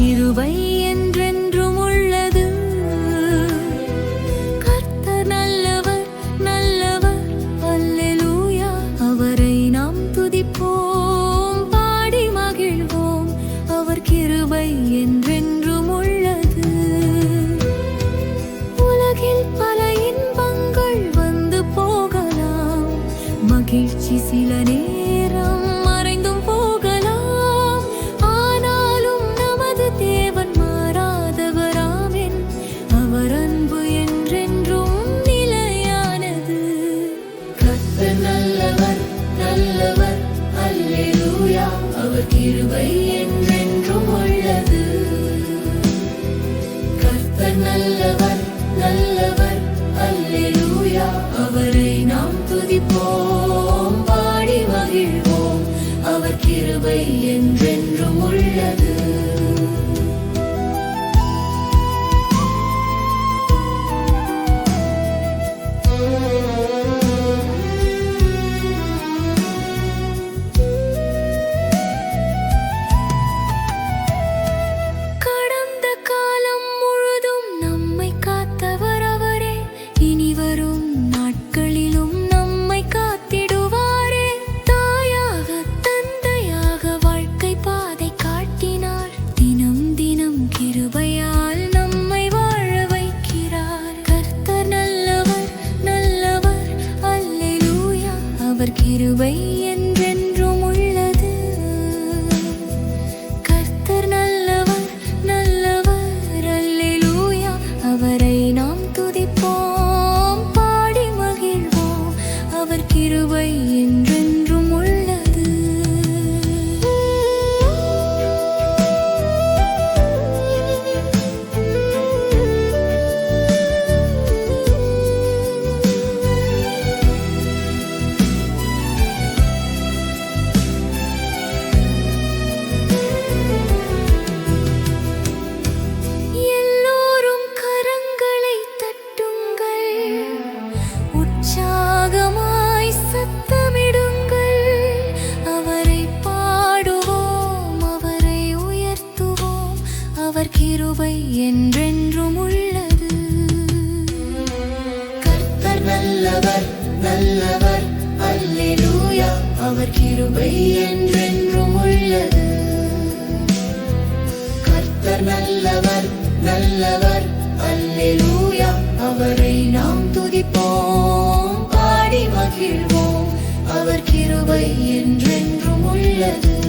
கிருவை என்றென்றும் உள்ளது. கர்த்த நல்லவர் நல்லவர் அல்லூயா அவரை நாம் துதிப்போம் பாடி மகிழ்வோம். அவர் கிருவை என்றென்றும் உள்ளது. உலகில் பல இன்பங்கள் வந்து போகலாம். மகிழ்ச்சி சில அவரை நாம் துதிப்போம் பாடி மகிழ்வோம். அவர் கிருபை என்றென்றும் உள்ளது. அவர் கிருபை என்றென்றும் உள்ளது. கர்த்தர் நல்லவர் நல்லவர் அல்லூயா அவரை நாம் துதிப்போம் பாடி மகிழ்வோம். அவர் கிருபை கிருபை என்றென்றும் உள்ளது. கர்த்தர் நல்லவர் நல்லவர் அல்லேலூயா. அவர் கிருபை என்றென்றும் உள்ளது. கர்த்தர் நல்லவர் நல்லவர் அல்லேலூயா. அவரை நாம் துதிப்போம் பாடி மகிழ்வோம். அவர் கிருபை என்றென்றும் உள்ளது.